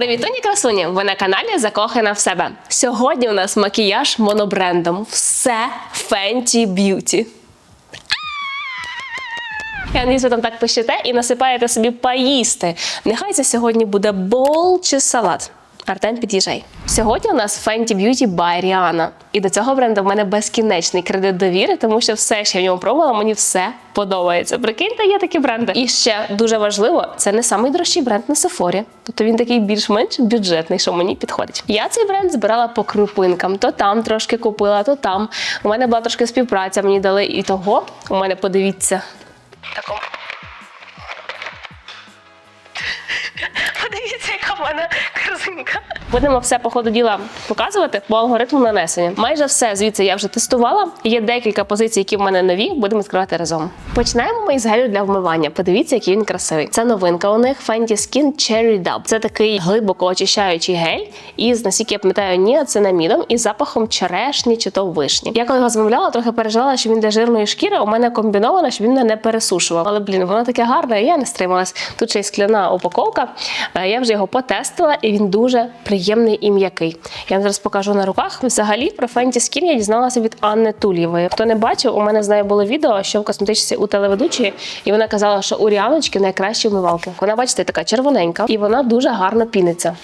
Привітуні красуні! Ви на каналі Закохана в себе. Сьогодні у нас макіяж монобрендом. Все Fenty Beauty. Я надіюсь, ви там так пишете і насипаєте собі поїсти. Нехай це сьогодні буде бол чи салат. Артем, під'їжджай. Сьогодні у нас Fenty Beauty by Rihanna. І до цього бренду в мене безкінечний кредит довіри, тому що все, що я в ньому пробувала, мені все подобається. Прикиньте, є такі бренди. І ще дуже важливо, це не найдорожчий бренд на Сефорі. Тобто він такий більш-менш бюджетний, що мені підходить. Я цей бренд збирала по крупинкам. То там трошки купила, то там. У мене була трошки співпраця, мені дали і того. У мене подивіться. Такому. В мене корзинка. Будемо все по ходу діла показувати по алгоритму нанесення. Майже все звідси я вже тестувала. Є декілька позицій, які в мене нові. Будемо відкривати разом. Починаємо ми із гелю для вмивання. Подивіться, який він красивий. Це новинка у них Fenty Skin Cherry Dub. Це такий глибоко очищаючий гель із, наскільки я пам'ятаю, ніацинамідом і запахом черешні чи то вишні. Я коли його замовляла, трохи переживала, що він для жирної шкіри у мене комбіновано, щоб він мене не пересушував. Але блін, воно таке гарне, я не стрималась. Тут ще й скляна упаковка. Е, Я вже його потестила, і він дуже приємний і м'який. Я вам зараз покажу на руках. Взагалі про Fenty Skin я дізналася від Анни Тулєвої. Хто не бачив, у мене з нею було відео, що в косметичці у телеведучої, і вона казала, що у Ріаночки найкращі вмивалки. Вона, бачите, така червоненька, і вона дуже гарно піниться.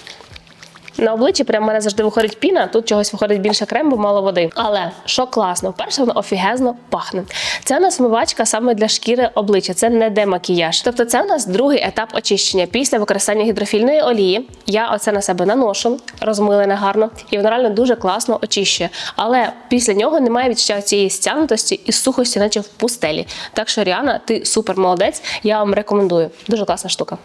На обличчі прямо мене завжди виходить піна, тут чогось виходить більше крем, бо мало води. Але що класно, перше, воно офігезно пахне. Це у нас вмивачка саме для шкіри обличчя, це не демакіяж. Тобто, це у нас другий етап очищення. Після використання гідрофільної олії я оце на себе наношу, розмилене гарно, і воно реально дуже класно очищує. Але після нього немає відчуття цієї стягнутості і сухості, наче в пустелі. Так що Ріана, ти супер молодець. Я вам рекомендую. Дуже класна штука.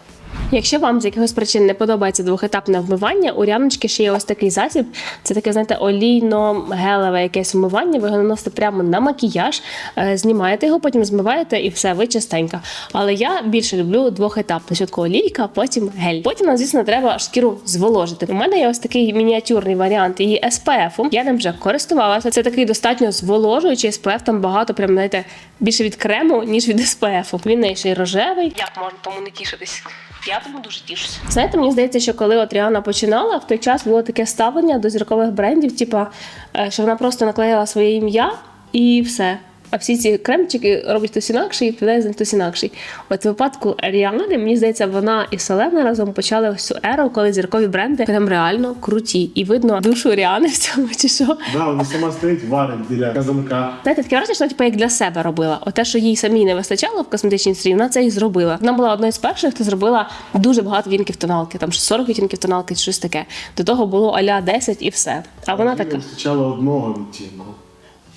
Якщо вам з якихось причин не подобається двохетапне вмивання, у ряночки ще є ось такий засіб. Це таке, знаєте, олійно-гелеве якесь вмивання. Ви його наносите прямо на макіяж, е, знімаєте його, потім змиваєте і все, ви чистенька. Але я більше люблю двохетапне. Спочатку олійка, потім гель. Потім, нам, звісно, треба шкіру зволожити. У мене є ось такий мініатюрний варіант її SPF. Я ним вже користувалася. Це такий достатньо зволожуючий SPF, там багато, прям знаєте, більше від крему, ніж від SPF. Він не ще й рожевий. Як можна тому не тішитись? Я тому дуже тішуся. Знаєте, мені здається, що коли от Ріана починала, в той час було таке ставлення до зіркових брендів, типа, е, що вона просто наклеїла своє ім'я і все. А всі ці кремчики роблять хтось інакший і відповідає за них хтось інакший. От в випадку Ріани, мені здається, вона і Селена разом почали ось цю еру, коли зіркові бренди прям реально круті. І видно душу Ріани в цьому чи що. Да, вона сама стоїть, варить біля казанка. Знаєте, таке враження, що вона типу, як для себе робила. От те, що їй самій не вистачало в косметичній індустрії, вона це і зробила. Вона була одною з перших, хто зробила дуже багато відтінків тоналки, там 40 відтінків тоналки, чи щось таке. До того було аля 10 і все. А вона така. вистачало одного відтінного.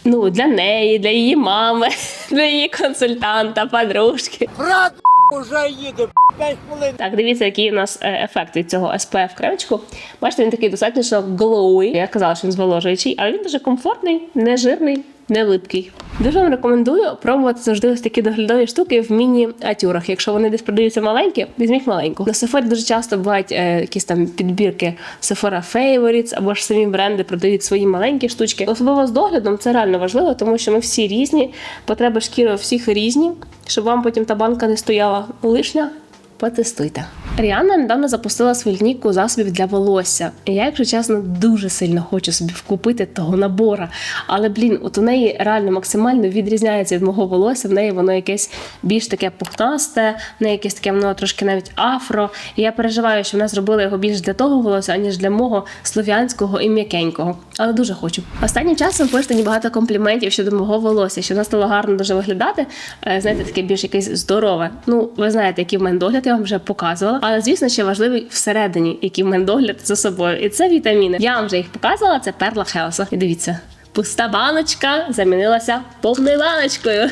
Ну, для неї, для її мами, для її консультанта, подружки. Брат уже їде 5 хвилин. Так, дивіться, який у нас е, ефект від цього SPF кремчику. Бачите, він такий достатньо glowy. Я казала, що він зволожуючий, але він дуже комфортний, не жирний. Не липкий. Дуже вам рекомендую пробувати завжди ось такі доглядові штуки в міні-атюрах. Якщо вони десь продаються маленькі, візьміть маленьку. На Sephora дуже часто бувають е, якісь там підбірки Sephora Favorites або ж самі бренди продають свої маленькі штучки. Особливо з доглядом це реально важливо, тому що ми всі різні, потреби шкіри всіх різні, щоб вам потім та банка не стояла лишня. Потестуйте. Ріанна недавно запустила свою лінійку засобів для волосся. І я, якщо чесно, дуже сильно хочу собі вкупити того набора. Але блін, от у неї реально максимально відрізняється від мого волосся. В неї воно якесь більш таке пухнасте, в неї якесь таке воно трошки навіть афро. І я переживаю, що вона зробила його більш для того волосся, аніж для мого слов'янського і м'якенького. Але дуже хочу. Останнім часом мені багато компліментів щодо мого волосся, що воно стало гарно дуже виглядати. Е, Знаєте, таке більш якесь здорове. Ну, ви знаєте, який в мене догляд, я вам вже показувала. Але звісно, ще важливий всередині, який в мене догляд за собою. І це вітаміни. Я вам вже їх показувала. Це перла Хелса. І дивіться, пуста баночка замінилася повною баночкою.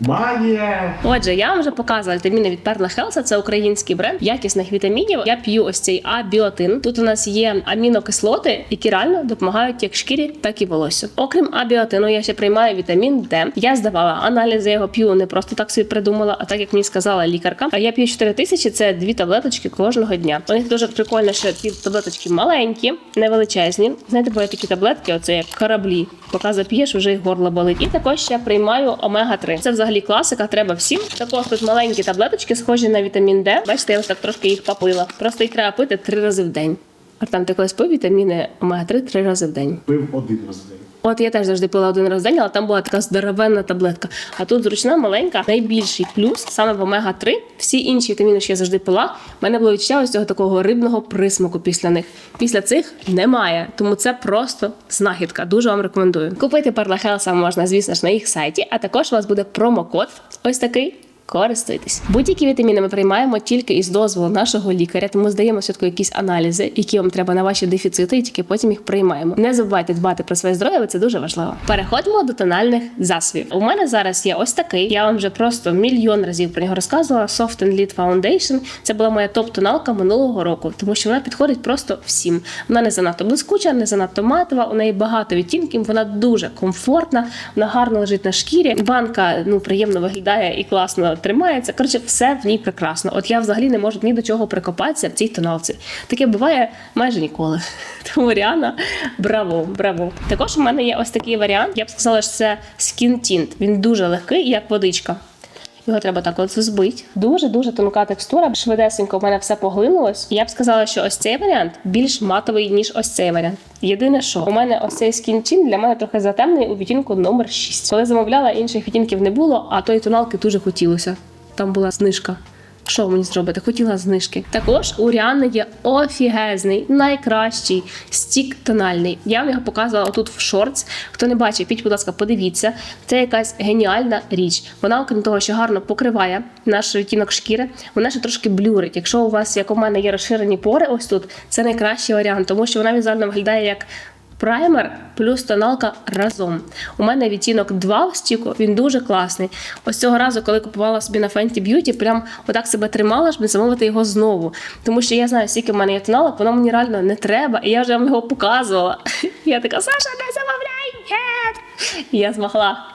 Магія! Отже, я вам вже показувала вітаміни від Перла Хелса. Це український бренд якісних вітамінів. Я п'ю ось цей абіотин. Тут у нас є амінокислоти, які реально допомагають як шкірі, так і волосю. Окрім абіотину, я ще приймаю вітамін Д. Я здавала аналізи, його п'ю не просто так собі придумала, а так як мені сказала лікарка. А я п'ю 4 тисячі, це дві таблеточки кожного дня. У них дуже прикольно, що ці таблеточки маленькі, невеличезні. Знаєте, бувають такі таблетки, оце як кораблі. Поки зап'єш, вже горло болить. І також ще приймаю омега-3. Це взагалі класика, треба всім. Також тут маленькі таблеточки, схожі на вітамін Д. Бачите, я ось так трошки їх попила. Просто їх треба пити три рази в день. А там ти колись пив вітаміни омега-3 три рази в день. Пив один раз в день. От я теж завжди пила один раз в день, але там була така здоровенна таблетка. А тут зручна, маленька. Найбільший плюс саме в омега-3. Всі інші вітаміни, що я завжди пила, в мене було відчуття ось цього такого рибного присмаку після них. Після цих немає. Тому це просто знахідка. Дуже вам рекомендую. Купити Парлахелса можна, звісно ж, на їх сайті, а також у вас буде промокод. Ось такий. Користуйтесь. Будь-які вітаміни ми приймаємо тільки із дозволу нашого лікаря, тому здаємо все-таки якісь аналізи, які вам треба на ваші дефіцити, і тільки потім їх приймаємо. Не забувайте дбати про своє здоров'я, бо це дуже важливо. Переходимо до тональних засобів. У мене зараз є ось такий. Я вам вже просто мільйон разів про нього розказувала. Soft and Lead Foundation. Це була моя топ-тоналка минулого року, тому що вона підходить просто всім. Вона не занадто блискуча, не занадто матова. У неї багато відтінків. Вона дуже комфортна, вона гарно лежить на шкірі. Банка ну приємно виглядає і класно тримається. Коротше, все в ній прекрасно. От я взагалі не можу ні до чого прикопатися в цій тоналці. Таке буває майже ніколи. Тому Ріана, браво, браво. Також у мене є ось такий варіант. Я б сказала, що це Skin. Він дуже легкий, як водичка. Його треба так от збити. Дуже дуже тонка текстура. Швидесенько в мене все поглинулось. Я б сказала, що ось цей варіант більш матовий, ніж ось цей варіант. Єдине, що у мене ось цей скінчин для мене трохи затемний у відтінку номер 6. Коли замовляла, інших відтінків не було, а тої тоналки дуже хотілося. Там була знижка. Що мені зробити? Хотіла знижки. Також у Ріани є офігезний, найкращий стік тональний. Я вам його показувала тут в шортс. Хто не бачив, підь, будь ласка, подивіться. Це якась геніальна річ. Вона, окрім того, що гарно покриває наш відтінок шкіри, вона ще трошки блюрить. Якщо у вас, як у мене, є розширені пори, ось тут, це найкращий варіант, тому що вона візуально виглядає як Праймер плюс тоналка разом. У мене відтінок 2 в стіку, він дуже класний. Ось цього разу, коли купувала собі на Fenty Beauty, прям отак себе тримала, щоб не замовити його знову. Тому що я знаю, скільки в мене є тоналок, воно мені реально не треба, і я вже вам його показувала. Я така, Саша, не замовляй! Я змогла.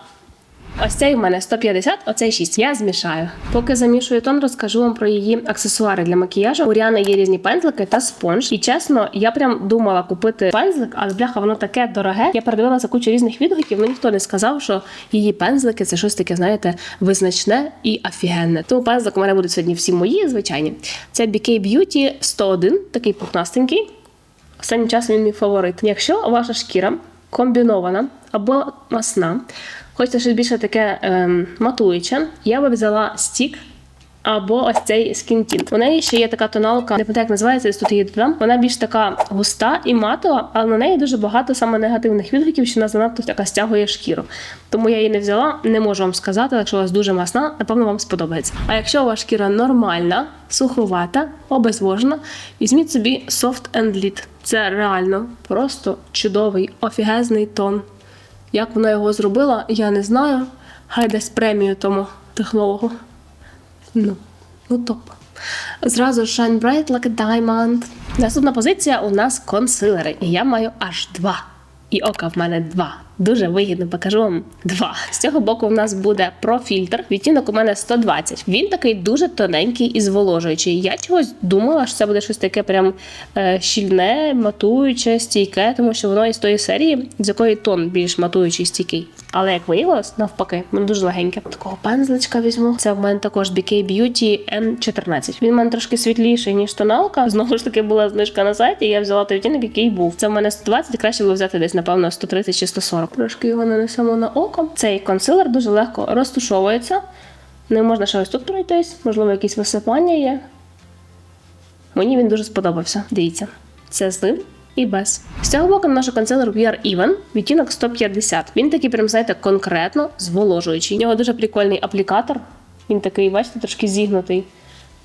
Ось цей у мене 150, оцей 6. Я змішаю. Поки замішую тон, розкажу вам про її аксесуари для макіяжу. У Ріани є різні пензлики та спонж. І чесно, я прям думала купити пензлик, але бляха, воно таке дороге. Я передивилася кучу різних відгуків, але ніхто не сказав, що її пензлики це щось таке, знаєте, визначне і офігенне. Тому пензлик у мене будуть сьогодні всі мої, звичайні. Це BK Beauty 101, такий пухнастенький. Останнім часом він мій фаворит. Якщо ваша шкіра комбінована або масна, хочете щось більше таке ем, матуюче, я би взяла стік. Або ось цей Tint. У неї ще є така тоналка, не пам'ятаю, як називається, тут її додам. Вона більш така густа і матова, але на неї дуже багато саме негативних відгуків, що вона занадто така стягує шкіру. Тому я її не взяла, не можу вам сказати. Якщо у вас дуже масна, напевно, вам сподобається. А якщо у вас шкіра нормальна, суховата, обезвожена, візьміть собі Soft and Lead. Це реально просто чудовий, офігезний тон. Як вона його зробила, я не знаю. Хай дасть премію тому технологу. Ну, ну топ. Зразу Shine Bright Like a Diamond. Наступна позиція у нас консилери. І я маю аж два. І ока в мене два. Дуже вигідно покажу вам два. З цього боку в нас буде профільтр. Відтінок у мене 120. Він такий дуже тоненький і зволожуючий. Я чогось думала, що це буде щось таке прям е, щільне, матуюче, стійке, тому що воно із тої серії, з якої тон більш матуючий, стійкий. Але як виявилось, навпаки, воно дуже легеньке. Такого пензличка візьму. Це в мене також BK Beauty N14. Він в мене трошки світліший, ніж тоналка. Знову ж таки була знижка на сайті. Я взяла той відтінок, який був. Це в мене 120, краще було взяти десь, напевно, 130 чи 140. Трошки його нанесемо на око. Цей консилер дуже легко розтушовується. Не можна ще ось тут пройтись, можливо, якісь висипання є. Мені він дуже сподобався. Дивіться, це з ним і без. З цього боку наш консилер VR Even, відтінок 150. Він такий, прям, знаєте, конкретно зволожуючий. У нього дуже прикольний аплікатор. Він такий, бачите, трошки зігнутий.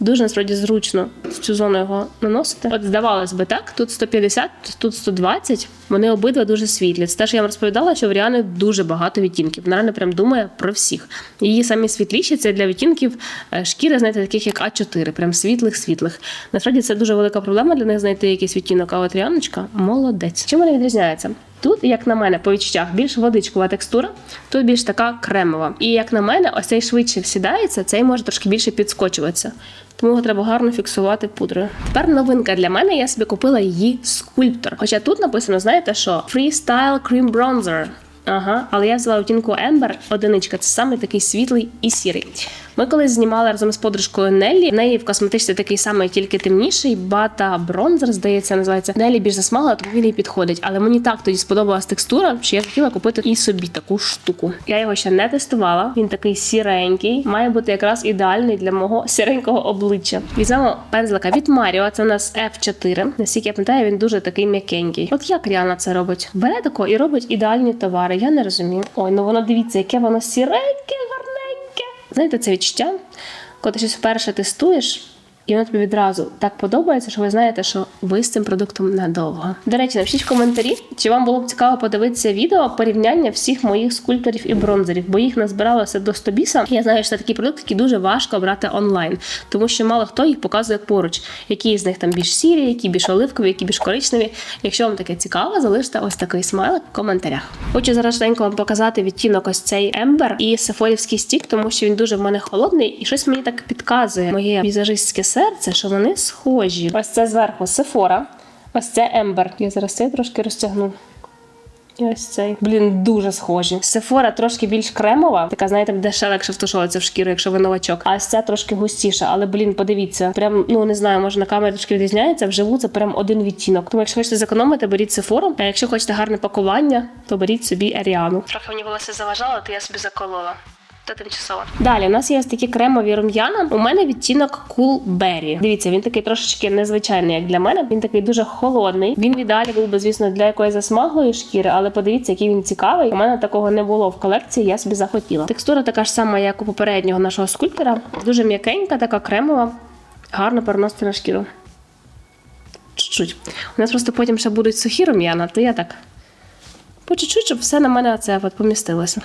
Дуже насправді зручно в цю зону його наносити. От здавалось би так, тут 150, тут 120. Вони обидва дуже світлі. Це теж я вам розповідала, що в Ріани дуже багато відтінків. Вона прям думає про всіх. Її самі світліші це для відтінків е, шкіри, знаєте, таких як А4, прям світлих, світлих. Насправді це дуже велика проблема для них знайти якийсь відтінок. А от Ріаночка молодець. Чим вони відрізняються? Тут, як на мене, по відчуттях більш водичкова текстура, тут більш така кремова. І як на мене, ось цей швидше всідається, цей може трошки більше підскочуватися. Тому його треба гарно фіксувати пудрою. Тепер новинка для мене, я собі купила її скульптор. Хоча тут написано, знаєте, що Freestyle Cream Bronzer. Ага, але я взяла оттінку Ember, одиничка, це саме такий світлий і сірий. Ми колись знімали разом з подружкою Неллі. В неї в косметичці такий самий, тільки темніший, бата бронзер, здається, називається. Неллі більш засмагла, тому він їй підходить. Але мені так тоді сподобалась текстура, що я хотіла купити і собі таку штуку. Я його ще не тестувала. Він такий сіренький, має бути якраз ідеальний для мого сіренького обличчя. Візьмемо пензлика від Маріо. Це у нас F4. Наскільки я пам'ятаю, він дуже такий м'якенький. От як Ріана це робить? Бере тако і робить ідеальні товари. Я не розумію. Ой, ну воно дивіться, яке воно сіреньке. Знаєте, це відчуття, коли ти щось вперше тестуєш. І воно тобі відразу так подобається, що ви знаєте, що ви з цим продуктом надовго. До речі, напишіть в коментарі, чи вам було б цікаво подивитися відео порівняння всіх моїх скульпторів і бронзерів, бо їх назбиралося до 100 біса. Я знаю, що це такі продукти, які дуже важко брати онлайн, тому що мало хто їх показує поруч. Які з них там більш сірі, які більш оливкові, які більш коричневі. Якщо вам таке цікаво, залиште ось такий смайлик в коментарях. Хочу зараз вам показати відтінок ось цей ембер і сефорівський стік, тому що він дуже в мене холодний, і щось мені так підказує моє візажистське серце, що вони схожі. Ось це зверху Сефора, ось це ембер. Я зараз цей трошки розтягну. І ось цей. Блін, дуже схожі. Сефора трошки більш кремова, така, знаєте, буде ще легше втушовуватися в шкіру, якщо ви новачок. А ось ця трошки густіша. Але, блін, подивіться, прям, ну не знаю, може на камері трошки відрізняється. Вживу це прям один відтінок. Тому якщо хочете зекономити, беріть Сефору. А якщо хочете гарне пакування, то беріть собі Аріану. Трохи мені волосся заважало, то я собі заколола. Та тимчасово. Далі у нас є ось такі кремові рум'яна. У мене відтінок Cool Berry. Дивіться, він такий трошечки незвичайний, як для мене. Він такий дуже холодний. Він в ідеалі був би, звісно, для якоїсь засмаглої шкіри, але подивіться, який він цікавий. У мене такого не було в колекції. Я собі захотіла. Текстура така ж сама, як у попереднього нашого скульптора. Дуже м'якенька, така кремова, гарно переносити на шкіру. Чуть-чуть. У нас просто потім ще будуть сухі рум'яна, то я так по чуть-чуть, щоб все на мене це от помістилося.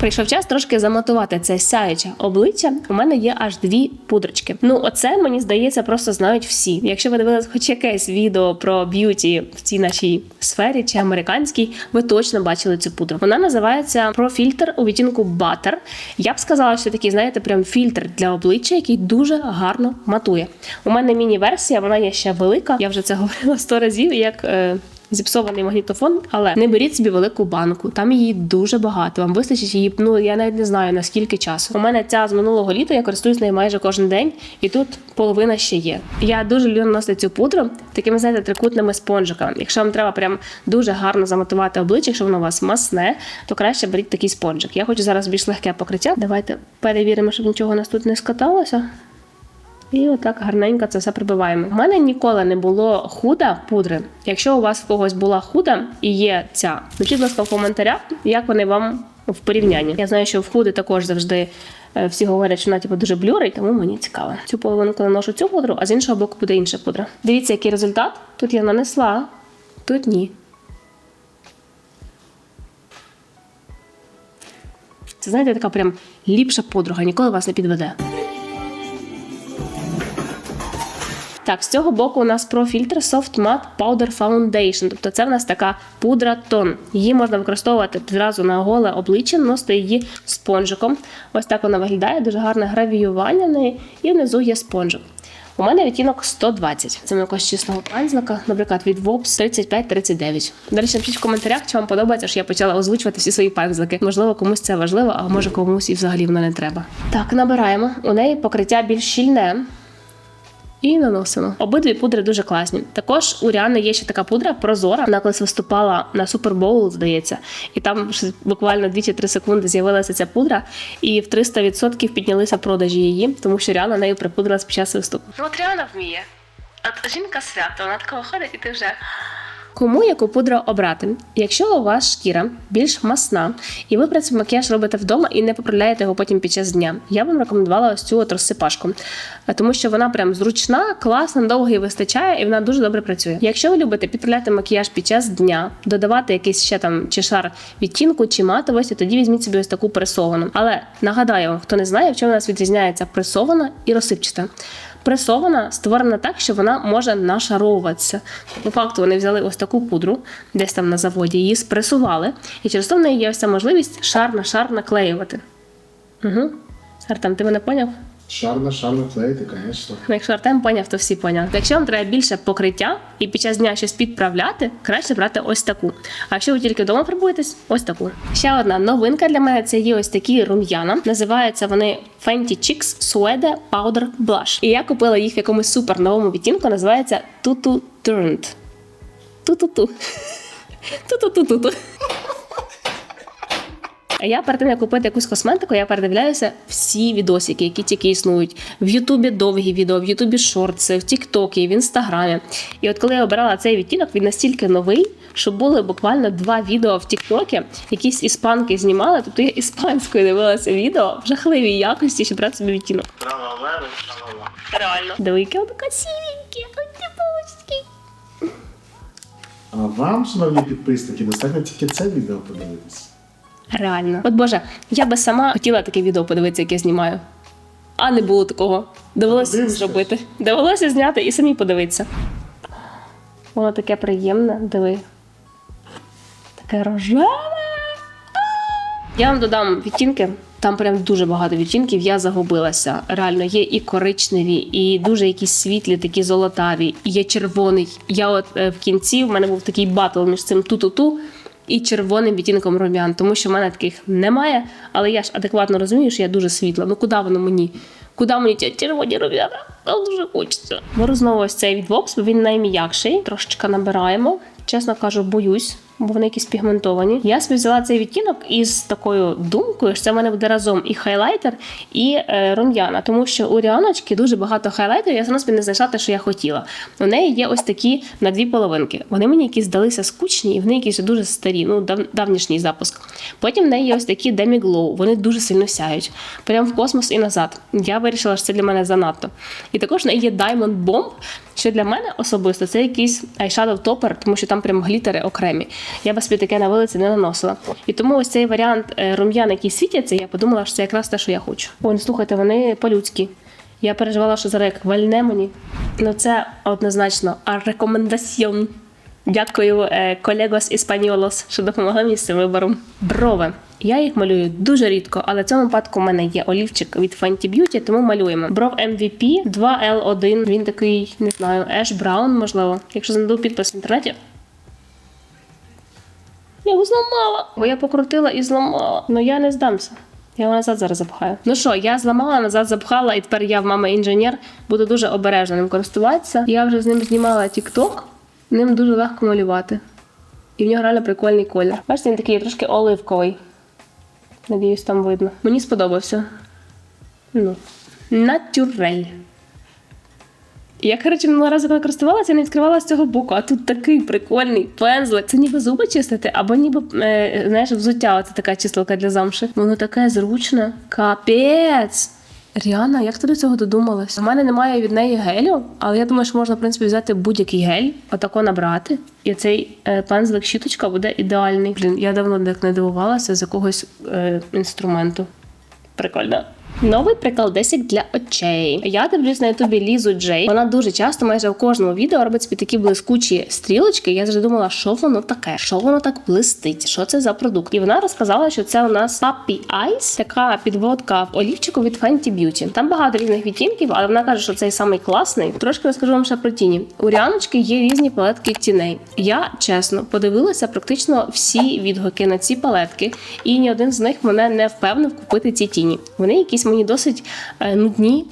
Прийшов час трошки замотувати це сяюче обличчя. У мене є аж дві пудрочки. Ну, оце мені здається, просто знають всі. Якщо ви дивились хоч якесь відео про б'юті в цій нашій сфері чи американській, ви точно бачили цю пудру. Вона називається Filter у відтінку Butter. Я б сказала, що такий, знаєте, прям фільтр для обличчя, який дуже гарно матує. У мене міні-версія, вона є ще велика. Я вже це говорила сто разів, як. Е, зіпсований магнітофон, але не беріть собі велику банку. Там її дуже багато. Вам вистачить її. Ну я навіть не знаю наскільки часу. У мене ця з минулого літа. Я користуюсь нею майже кожен день, і тут половина ще є. Я дуже люблю наносити цю пудру такими знаєте, трикутними спонжиками. Якщо вам треба прям дуже гарно замотувати обличчя, якщо воно у вас масне, то краще беріть такий спонжик. Я хочу зараз більш легке покриття. Давайте перевіримо, щоб нічого у нас тут не скаталося. І отак гарненько це все прибиваємо. У мене ніколи не було худа пудри. Якщо у вас в когось була худа і є ця, напишіть, будь ласка, в коментарях, як вони вам в порівнянні. Я знаю, що в худи також завжди е, всі говорять, що вона типу, дуже блюрить, тому мені цікаво. Цю половинку наношу цю пудру, а з іншого боку буде інша пудра. Дивіться, який результат. Тут я нанесла, тут ні. Це знаєте, така прям ліпша подруга, ніколи вас не підведе. Так, з цього боку у нас Pro Filter Soft Matte Powder Foundation. Тобто це в нас така пудра тон. Її можна використовувати зразу на голе обличчя, носити її спонжиком. Ось так вона виглядає, дуже гарне гравіювання в неї, і внизу є спонжик. У мене відтінок 120. Це якогось чистого пензлика, наприклад, від Vops 35-39. До речі, напишіть в коментарях, чи вам подобається, що я почала озвучувати всі свої пензлики. Можливо, комусь це важливо, а може комусь і взагалі воно не треба. Так, набираємо. У неї покриття більш щільне. І наносимо. Обидві пудри дуже класні. Також у Ріани є ще така пудра прозора. Вона колись виступала на Супербоул, здається, і там буквально 2-3 секунди з'явилася ця пудра, і в 300% піднялися продажі її, тому що Ріана нею припудрилась під час виступу. Ну от Ріана вміє. От жінка свято, вона такого ходить, і ти вже. Кому яку пудру обрати? Якщо у вас шкіра більш масна, і ви при цьому макіяж робите вдома і не поправляєте його потім під час дня, я вам рекомендувала ось цю от розсипашку, Е, тому що вона прям зручна, класна, довго її вистачає, і вона дуже добре працює. Якщо ви любите підправляти макіяж під час дня, додавати якийсь ще там чи шар відтінку, чи матовості, тоді візьміть собі ось таку пресовану. Але нагадаю, хто не знає, в чому нас відрізняється пресована і розсипчата. Пресована створена так, що вона може нашаровуватися. По факту вони взяли ось таку пудру, десь там на заводі, її спресували, і через то в неї є ось ця можливість шар на шар наклеювати. Угу. Артем, ти мене поняв? Шарна, шарна флейти, звісно. Ну, Якщо Артем поняв, то всі поняли. Якщо вам треба більше покриття і під час дня щось підправляти, краще брати ось таку. А якщо ви тільки вдома фарбуєтесь, ось таку. Ще одна новинка для мене це є ось такі рум'яна. Називаються вони Fenty Chicks Suede Powder Blush. І я купила їх в якомусь супер новому відтінку, називається Tutu Turned. Ту-ту-ту. Ту-ту-ту-ту-ту. Я перед тим, як купити якусь косметику, я передивляюся всі відосики, які тільки існують. В Ютубі довгі відео, в Ютубі шортси, в Тіктокі, в Інстаграмі. І от коли я обирала цей відтінок, він настільки новий, що були буквально два відео в Тіктокі, якісь іспанки знімали. Тобто я іспанською дивилася відео в жахливій якості, щоб брати собі відтінок. Реально. Диви, яке воно красивеньке, А вам, шановні підписники, достатньо тільки це відео подивитися. Реально. От Боже, я би сама хотіла таке відео подивитися, яке я знімаю. А не було такого. Довелося Подивишся? зробити. Довелося зняти і самі подивитися. Воно таке приємне, диви. Таке рожеве. Я вам додам відтінки. Там прям дуже багато відтінків. Я загубилася. Реально, є і коричневі, і дуже якісь світлі, такі золотаві, і є червоний. Я от е, в кінці в мене був такий батл між цим ту-ту-ту і червоним відтінком рум'ян, тому що в мене таких немає. Але я ж адекватно розумію, що я дуже світла. Ну куди воно мені? Куди мені ті червоні рум'яна? Дуже хочеться. Беру знову ось цей від Vox, бо він найм'якший. Трошечки набираємо. Чесно кажу, боюсь, бо вони якісь пігментовані. Я собі взяла цей відтінок із такою думкою, що це в мене буде разом і хайлайтер, і е, рум'яна. Тому що у Ріаночки дуже багато хайлайтерів, я сама собі не знайшла те, що я хотіла. У неї є ось такі на дві половинки. Вони мені якісь здалися скучні, і вони якісь дуже старі, ну дав, давнішній запуск. Потім в неї є ось такі Glow, вони дуже сильно сяють. Прямо в космос і назад. Я вирішила, що це для мене занадто. І також в неї є Diamond Bomb, що для мене особисто це якийсь eyeshadow топер, тому що там прям глітери окремі. Я би собі таке на вилиці не наносила. І тому ось цей варіант е, рум'ян, які світяться, я подумала, що це якраз те, що я хочу. О, ну слухайте, вони по-людськи. Я переживала, що зараз як вальне мені. Ну це однозначно рекомендаціон. Дякую е, колегос іспаньолос, що допомогли мені з цим вибором. Брови. Я їх малюю дуже рідко, але в цьому випадку в мене є олівчик від Fenty Beauty, тому малюємо. Бров MVP 2L1. Він такий, не знаю, Ash Brown, можливо. Якщо знайду підпис в інтернеті. Я його зламала, бо я покрутила і зламала. Ну я не здамся. Я його назад зараз запхаю. Ну що, я зламала, назад запхала, і тепер я в мами інженер. Буду дуже обережно ним користуватися. Я вже з ним знімала TikTok, ним дуже легко малювати. І в нього реально прикольний колір. Бачите, він такий трошки оливковий. Надіюсь, там видно. Мені сподобався. Ну, натюрель. Я, коротше, минулого разу, коли користувалася, я не відкривала з цього боку, а тут такий прикольний пензлик. Це ніби зуби чистити, або ніби е, знаєш, взуття, оце така чистилка для замши. Воно таке зручне. Капець! Ріана, як ти до цього додумалась? У мене немає від неї гелю, але я думаю, що можна, в принципі, взяти будь-який гель, отако набрати, і цей е, пензлик щіточка буде ідеальний. Блін, я давно так не дивувалася з якогось е, інструменту. Прикольно. Новий приколдесик для очей. Я дивлюсь на ютубі Лізу Джей. Вона дуже часто, майже в кожному відео робить собі такі блискучі стрілочки. Я завжди думала, що воно таке, що воно так блистить, що це за продукт. І вона розказала, що це у нас Puppy Eyes, така підводка в олівчику від Fenty Beauty. Там багато різних відтінків, але вона каже, що цей самий класний. Трошки розкажу вам ще про тіні. У Ріаночки є різні палетки тіней. Я чесно подивилася практично всі відгуки на ці палетки, і ні один з них мене не впевнив купити ці тіні. Вони якісь мені досить е, нудні.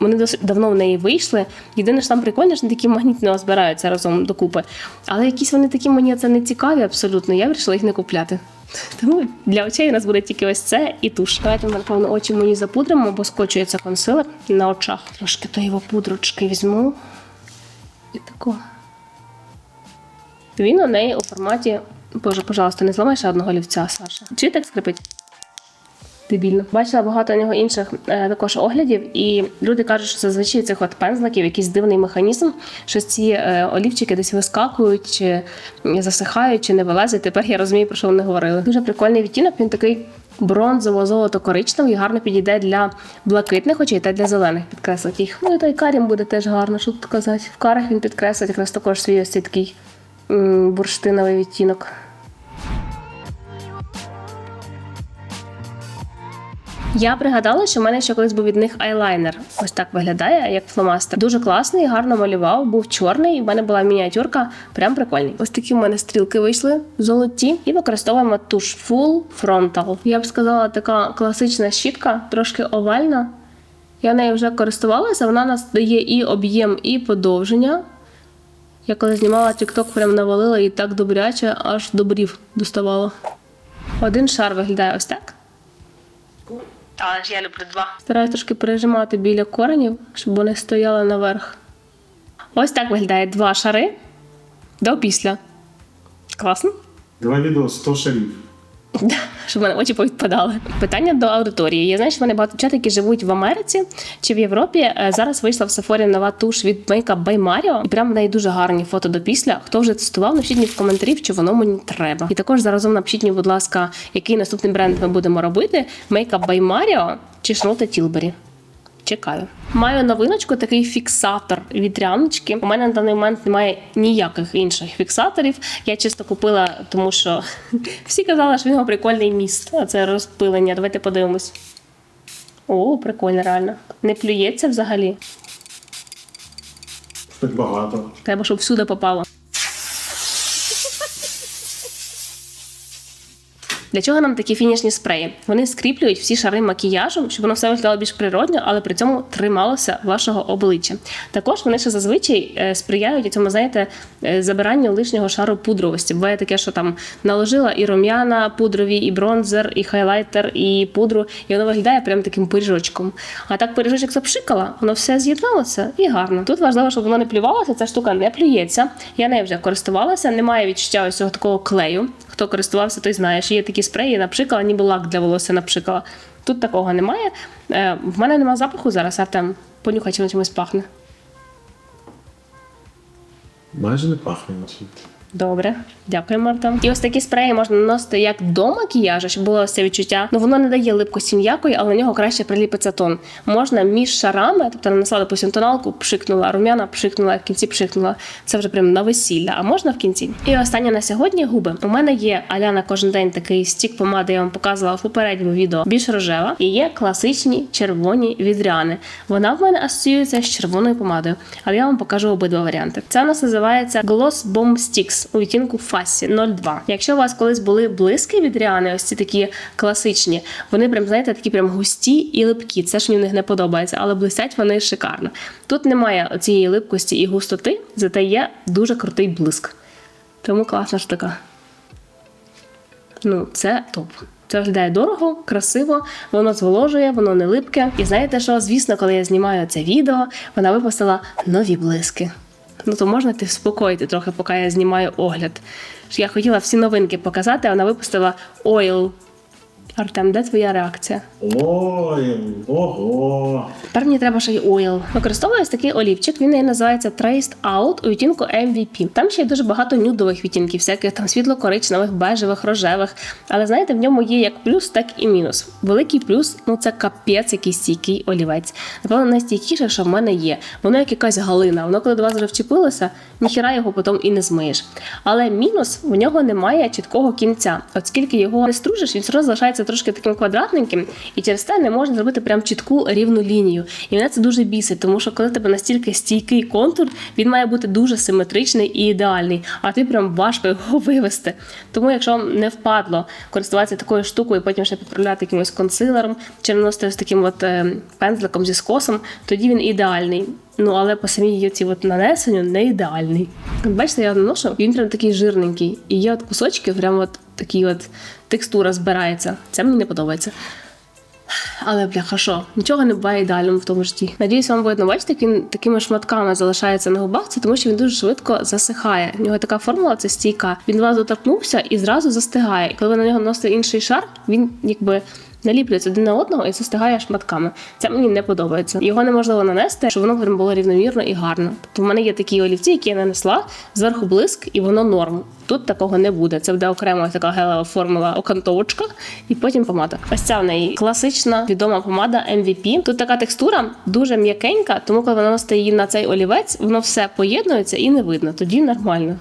Вони досить давно в неї вийшли. Єдине, що там прикольно, що такі магнітно збираються разом докупи. Але якісь вони такі мені це не цікаві абсолютно. Я вирішила їх не купляти. Тому для очей у нас буде тільки ось це і туш. Давайте ми, напевно, очі мені запудримо, бо скочується консилер на очах. Трошки то його пудрочки візьму. І тако. Він у неї у форматі. Боже, пожалуйста, не зламай одного лівця, Саша. Чи так скрипить? Дебільно. Бачила багато у нього інших е, також оглядів, і люди кажуть, що зазвичай цих от пензликів якийсь дивний механізм, що ці е, олівчики десь вискакують, чи засихають, чи не вилазять. Тепер я розумію, про що вони говорили. Дуже прикольний відтінок, він такий бронзово-золото-коричневий, гарно підійде для блакитних очей та для зелених підкреслить їх. Ну і той карім буде теж гарно, що тут казати. В карах він підкреслить якраз також свій ось такий бурштиновий відтінок. Я пригадала, що в мене ще колись був від них айлайнер. Ось так виглядає, як фломастер. Дуже класний, гарно малював, був чорний. і в мене була мініатюрка, прям прикольний. Ось такі в мене стрілки вийшли золоті, і використовуємо туш Full Frontal. Я б сказала, така класична щітка, трошки овальна. Я нею вже користувалася, вона нас дає і об'єм, і подовження. Я коли знімала TikTok, прям навалила і так добряче, аж до брів доставала. Один шар виглядає ось так. Але ж я люблю два. Стараюсь трошки прижимати біля коренів, щоб вони стояли наверх. Ось так виглядає два шари до після. Класно? Два відео 100 шарів. Щоб в мене очі повідпадали. Питання до аудиторії. Я знаю, що в мене багато дівчат, які живуть в Америці чи в Європі. Е, Зараз вийшла в Сефорі нова туш від Makeup Mario. І прям в неї дуже гарні фото до після. Хто вже тестував, напишіть мені в коментарі, чи воно мені треба. І також заразом напишіть мені, будь ласка, який наступний бренд ми будемо робити: by Mario чи Charlotte Tilbury. Чекаю. Маю новиночку, такий фіксатор від ряночки. У мене на даний момент немає ніяких інших фіксаторів. Я чисто купила, тому що всі казали, що в нього прикольний міст. А це розпилення. Давайте подивимось. О, прикольно, реально. Не плюється взагалі. Так багато. Треба, щоб всюди попало. Для чого нам такі фінішні спреї? Вони скріплюють всі шари макіяжу, щоб воно все виглядало більш природньо, але при цьому трималося вашого обличчя. Також вони ще зазвичай е, сприяють цьому, знаєте, е, забиранню лишнього шару пудровості. Буває таке, що там наложила і рум'яна пудрові, і бронзер, і хайлайтер, і пудру, і воно виглядає прям таким пиріжочком. А так пиріжочок запшикала, воно все з'єдналося і гарно. Тут важливо, щоб воно не плювалося, ця штука не плюється. Я нею вже користувалася, немає відчуття ось цього такого клею. Хто користувався, той знає, що є такі спреї, наприклад, ніби лак для волосся наприклад. Тут такого немає. Е, в мене немає запаху зараз, Артем. Понюхай, чи воно чимось пахне. Майже не пахне нічим. Добре, дякую, Марта. І ось такі спреї можна наносити як до макіяжу, щоб було це відчуття. Ну воно не дає липкості ніякої, але на нього краще приліпиться тон. Можна між шарами, тобто нанесла, допустим, тоналку, пшикнула, рум'яна пшикнула, в кінці пшикнула. Це вже прям на весілля, а можна в кінці. І останнє на сьогодні губи. У мене є аля на кожен день такий стік помади, я вам показувала в попередньому відео, більш рожева. І є класичні червоні відряни. Вона в мене асоціюється з червоною помадою, але я вам покажу обидва варіанти. Це у нас називається Gloss Bomb Sticks у відтінку Фасі 02. Якщо у вас колись були блиски від Ріани, ось ці такі класичні, вони прям знаєте такі прям густі і липкі. Це ж мені в них не подобається, але блистять вони шикарно. Тут немає цієї липкості і густоти, зате є дуже крутий блиск. Тому класна штука. Ну, це топ. Це виглядає дорого, красиво, воно зволожує, воно не липке. І знаєте що? Звісно, коли я знімаю це відео, вона випустила нові блиски. Ну то можна ти спокоїти трохи, поки я знімаю огляд. Я хотіла всі новинки показати, а вона випустила Oil. Артем, де твоя реакція? Ой, ого. Тепер мені треба ще й ойл. Використовую ось такий олівчик. Він називається Traced Out у відтінку MVP. Там ще є дуже багато нюдових відтінків, всяких там світло-коричневих, бежевих, рожевих. Але знаєте, в ньому є як плюс, так і мінус. Великий плюс ну це капець, який стійкий олівець. Напевно, найстійкіше, що в мене є. Воно як якась галина. Воно, коли до вас вже вчепилося, ніхіра його потім і не змиєш. Але мінус у нього немає чіткого кінця. От скільки його не стружиш, він все одно залишається трошки таким квадратненьким, і через це не можна зробити прям чітку рівну лінію. І мене це дуже бісить, тому що коли тебе настільки стійкий контур, він має бути дуже симетричний і ідеальний, а ти прям важко його вивести. Тому, якщо вам не впадло користуватися такою штукою, потім ще підправляти якимось консилером чи наносити ось таким от е, пензликом зі скосом, тоді він ідеальний. Ну, але по самій ці от нанесенню не ідеальний. Бачите, я наношу, він прям такий жирненький. І є от кусочки, прям от такі от текстура збирається. Це мені не подобається. Але бляха, що, нічого не буває ідеальним в тому житті. Надіюсь, вам видно, бачите, як він такими шматками залишається на губах. Це тому, що він дуже швидко засихає. У нього така формула, це стійка. Він вас доторкнувся і зразу застигає. І коли ви на нього носите інший шар, він якби. Наліплюється один на одного і застигає шматками. Це мені не подобається. Його неможливо нанести, щоб воно прям було рівномірно і гарно. Тобто в мене є такі олівці, які я нанесла зверху блиск, і воно норм. Тут такого не буде. Це буде окрема така гелева формула окантовочка, і потім помада. Ось ця в неї класична відома помада MVP. Тут така текстура дуже м'якенька, тому коли ви наносите її на цей олівець, воно все поєднується і не видно. Тоді нормально.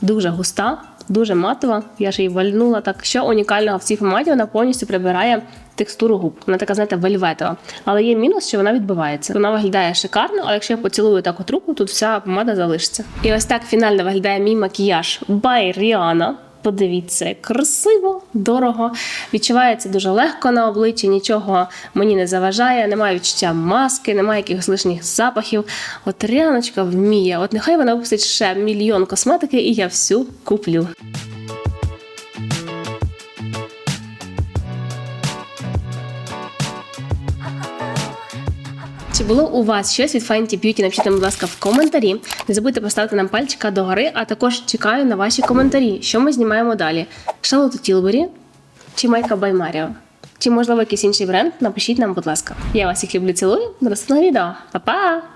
Дуже густа, дуже матова. Я ж її вальнула так. Що унікального в цій помаді, вона повністю прибирає текстуру губ. Вона така, знаєте, вельветова. Але є мінус, що вона відбивається. Вона виглядає шикарно, але якщо я поцілую так от тут вся помада залишиться. І ось так фінально виглядає мій макіяж Rihanna. Подивіться, красиво, дорого. Відчувається дуже легко на обличчі, нічого мені не заважає, немає відчуття маски, немає якихось лишніх запахів. От Ріаночка вміє. От нехай вона випустить ще мільйон косметики, і я всю куплю. Чи було у вас щось від Fenty Beauty? Напишіть нам, будь ласка, в коментарі. Не забудьте поставити нам пальчика догори, а також чекаю на ваші коментарі, що ми знімаємо далі. Шалоту Тілбері чи Майка Баймаріо? Чи можливо якийсь інший бренд? Напишіть нам, будь ласка. Я вас всіх люблю, цілую. До наступного відео. Па-па!